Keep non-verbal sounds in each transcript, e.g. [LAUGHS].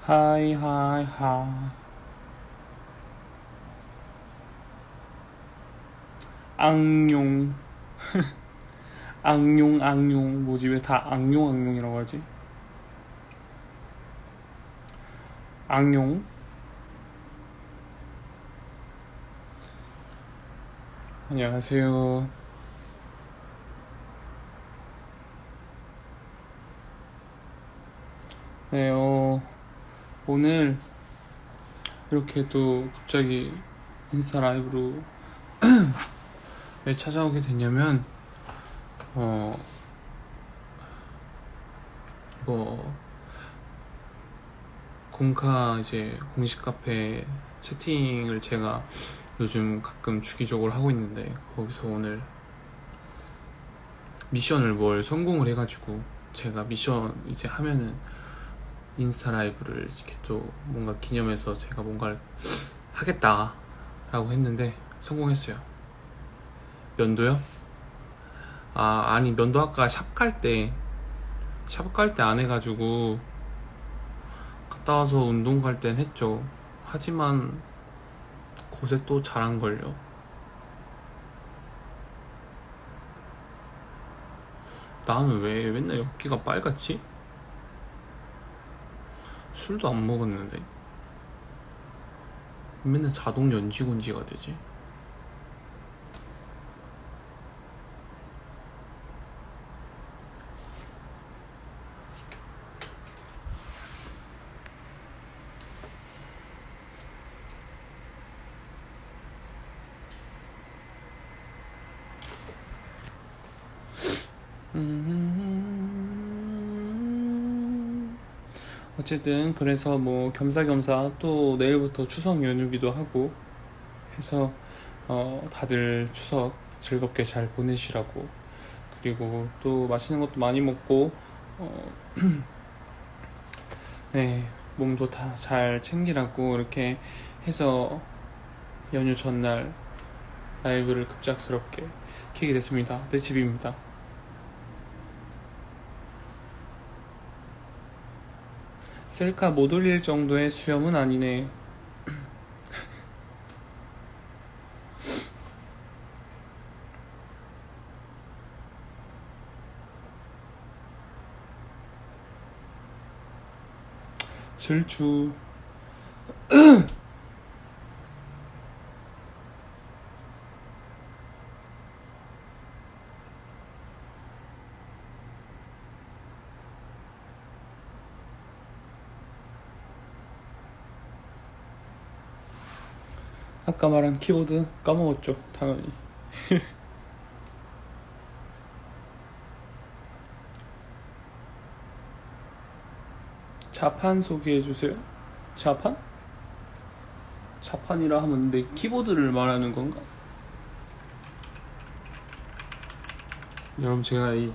하이 하이 하이. 악룡 악룡 악룡 뭐지? 왜 다 악룡 악룡이라고 하지? 악룡 안녕하세요. 네, 어, 오늘 이렇게 또 갑자기 인스타 라이브로 [CLEARS THROAT] 왜 찾아오게 됐냐면, 어, 이거, 공카 이제 공식 카페 채팅을 제가 요즘 가끔 주기적으로 하고 있는데, 거기서 오늘 미션을 뭘 성공을 해가지고, 제가 미션 이제 하면은 인스타 라이브를 이렇게 또 뭔가 기념해서 제가 뭔가를 하겠다라고 했는데 성공했어요. 면도요? 아 아니 면도 아까 샵 갈 때 샵 갈 때 안 해가지고 갔다 와서 운동 갈 땐 했죠. 하지만 곳에 또 잘한 걸요. 나는 왜 맨날 여기가 빨갛지? 술도 안 먹었는데 맨날 자동 연지곤지가 되지 음. 어쨌든 그래서 뭐 겸사겸사 또 내일부터 추석 연휴기도 하고 해서 어 다들 추석 즐겁게 잘 보내시라고 그리고 또 맛있는 것도 많이 먹고 어 [CLEARS THROAT] 네, 몸도 다 잘 챙기라고 이렇게 해서 연휴 전날 라이브를 급작스럽게 키게 됐습니다. 내 집입니다. 셀카 못 올릴 정도의 수염은 아니네. [CLEARS THROAT] 질주. [CLEARS THROAT] 아까 말한 키보드 까먹었죠, 당연히. [LAUGHS] 자판 소개해주세요. 자판? 자판이라 하면 내 키보드를 말하는 건가? 여러분 제가 이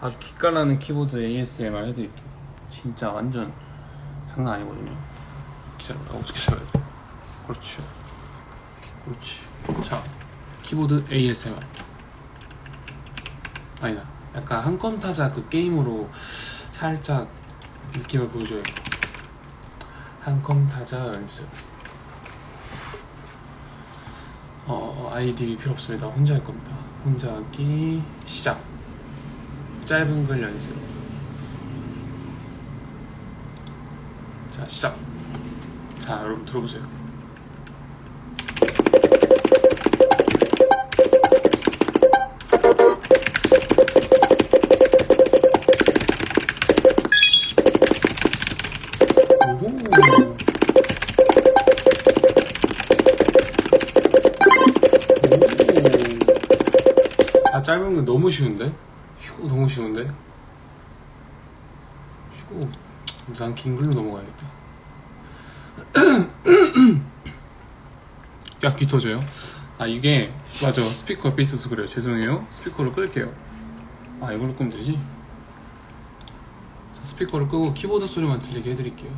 아주 기깔나는 키보드 ASMR 해드릴게요. 진짜 완전 장난 아니거든요. 기다려봐, 어떻게 써야 돼? 그렇지. 그렇지. 자, 키보드 ASMR. 아니다. 약간 한컴 타자 그 게임으로 살짝 느낌을 보여줘요. 한컴 타자 연습. 어, 아이디 필요 없습니다. 혼자 할 겁니다. 혼자 하기 시작. 짧은 글 연습. 자, 시작. 자, 여러분 들어보세요. 짧은 건 너무 쉬운데? 이거 너무 쉬운데? 이거 난긴 글로 넘어가야겠다. [CLEARS THROAT] 야 귀 터져요? 아 이게 맞아 스피커 옆에 있어서 그래요. 죄송해요. 스피커를 끌게요. 아 이걸로 끄면 되지? 자, 스피커를 끄고 키보드 소리만 들리게 해드릴게요.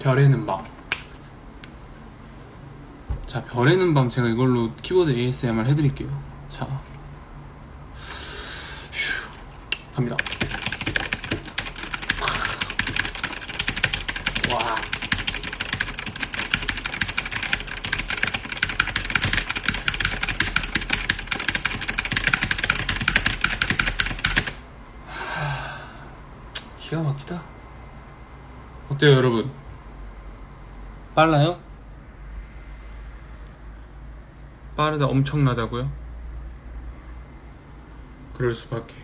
별에는 밤. 자, 별에는 밤 제가 이걸로 키보드 ASMR 해드릴게요. 자. 휴, 갑니다. 와. 기가 막히다. 어때요 여러분? 빨라요? 빠르다 엄청나다고요? 그럴 수밖에.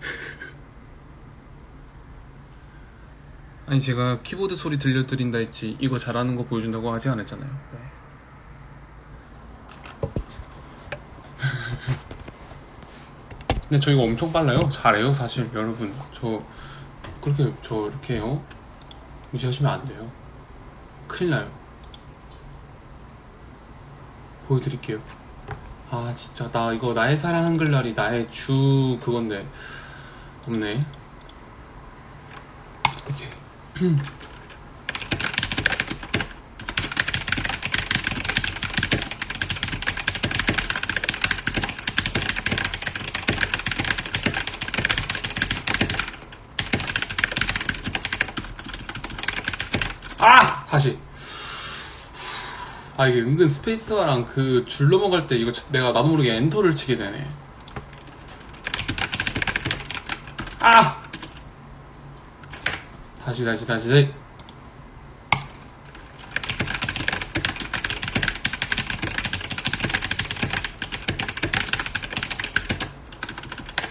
[LAUGHS] 아니 제가 키보드 소리 들려드린다 했지 이거 잘하는 거 보여준다고 하지 않았잖아요. 네. [LAUGHS] 근데 저 이거 엄청 빨라요. 잘해요, 사실 여러분. 저 그렇게 저 이렇게 요 무시하시면 안 돼요. 큰일 나요. 보여드릴게요. 아 진짜 나 이거 나의 사랑 한글날이 나의 주 그건데 없네. 오케이. [CLEARS THROAT] 아! 다시. 아, 이게 은근 스페이스바랑 그 줄 넘어갈 때 이거 내가 나도 모르게 엔터를 치게 되네. 아! 다시, 다시, 다시, 다시.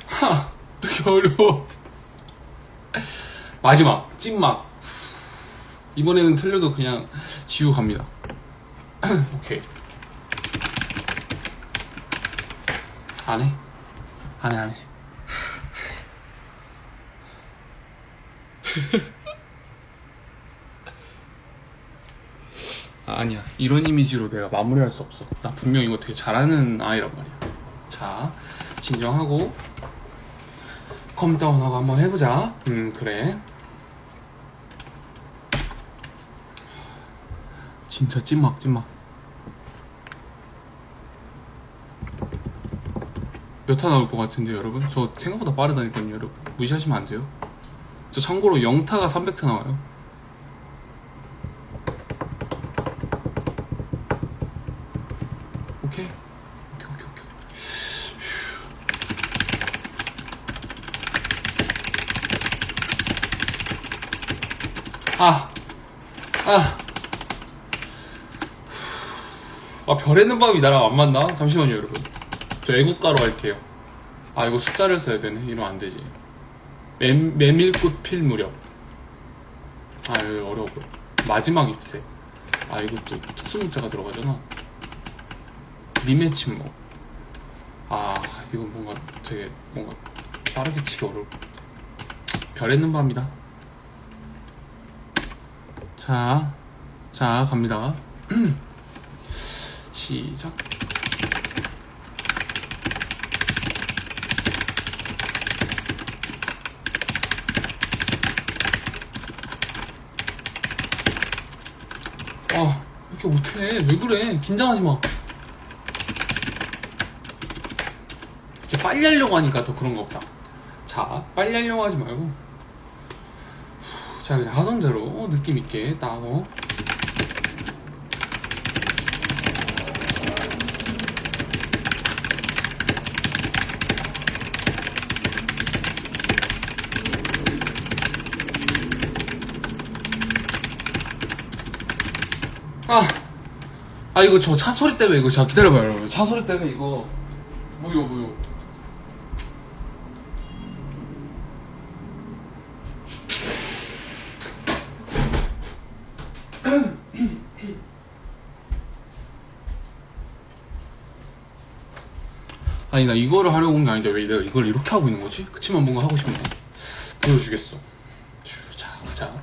하! 왜 이렇게 어려워. 마지막, 찐막. 이번에는 틀려도 그냥 지우 갑니다. [COUGHS] 오케이. 안 해? 안 해, 안 해. [LAUGHS] 아, 아니야. 이런 이미지로 내가 마무리할 수 없어. 나 분명 이거 되게 잘하는 아이란 말이야. 자, 진정하고, 컴다운하고 한번 해보자. 음, 그래. 진짜 찐막 찐막 몇타 나올 것 같은데요 여러분? 저 생각보다 빠르다니까요 여러분 무시하시면 안 돼요 저 참고로 0타가 300타 나와요 오케이 오케이 오케이 오케이 아! 아! 아 별에는 밤이 나랑 안 맞나? 잠시만요 여러분 저 애국가로 할게요. 아 이거 숫자를 써야 되네. 이러면 안 되지. 메, 메밀꽃 필 무렵. 아 이거 어려워. 마지막 잎새. 아 이것도 특수 문자가 들어가잖아. 님의 침묵. 아 이건 뭔가 되게 뭔가 빠르게 치기 어려울 별에는 밤이다. 자, 자 갑니다. [CLEARS THROAT] 시작. 아, 이렇게 못해. 왜 그래? 긴장하지 마. 이렇게 빨리 하려고 하니까 더 그런가 보다. 자, 빨리 하려고 하지 말고. 후, 자, 그냥 하선대로 어, 느낌 있게 딱, 어. 아 이거 저 차 소리 때문에 이거 자 기다려봐요 여러분. 차 소리 때문에 이거. 뭐요 뭐요? [CLEARS THROAT] 아니 나 이거를 하려고 온 게 아닌데 왜 내가 이걸 이렇게 하고 있는 거지? 그치만 뭔가 하고 싶네. 보여주겠어. 슈, 자 가자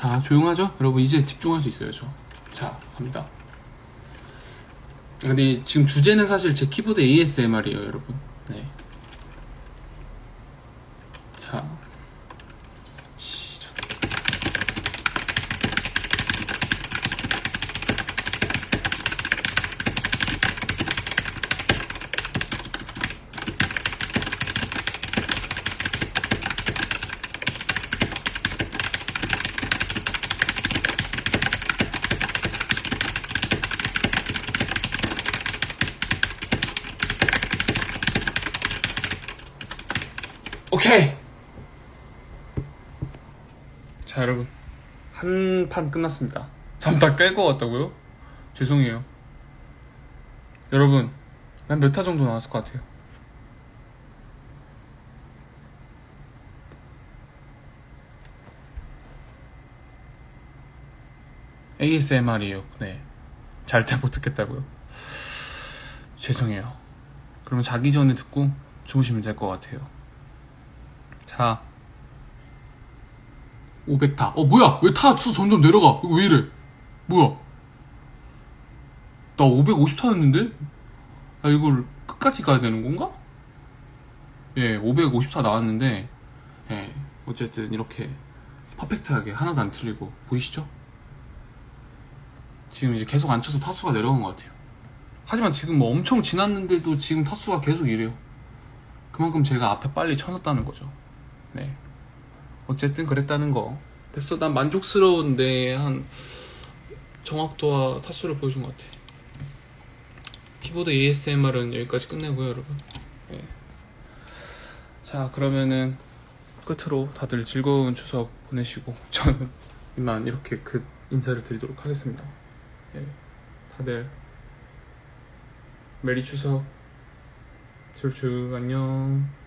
자, 조용하죠? 여러분, 이제 집중할 수 있어요, 저. 자, 갑니다. 근데 지금 주제는 사실 제 키보드 ASMR이에요, 여러분. 자, 여러분. 한 판 끝났습니다. 잠 다 깰 것 같다고요? 죄송해요. 여러분, 난 몇 타 정도 나왔을 것 같아요? ASMR이에요. 네. 잘때 못 듣겠다고요? 죄송해요. 그러면 자기 전에 듣고 주무시면 될 것 같아요. 자. 500타. 어, 뭐야? 왜 타 수 점점 내려가? 이거 왜 이래? 뭐야? 나 550타였는데? 아, 이걸 끝까지 가야 되는 건가? 예, 550타 나왔는데, 예, 어쨌든 이렇게 퍼펙트하게 하나도 안 틀리고, 보이시죠? 지금 이제 계속 안 쳐서 타수가 내려간 것 같아요. 하지만 지금 뭐 엄청 지났는데도 지금 타수가 계속 이래요. 그만큼 제가 앞에 빨리 쳐놨다는 거죠. 네. 어쨌든 그랬다는 거. 됐어. 난 만족스러운데 한 정확도와 타수를 보여준 것 같아. 키보드 ASMR은 여기까지 끝내고요, 여러분. 네. 자, 그러면은 끝으로 다들 즐거운 추석 보내시고 [LAUGHS] 저는 이만 이렇게 그 인사를 드리도록 하겠습니다. 네. 다들 메리 추석. 줄줄 안녕.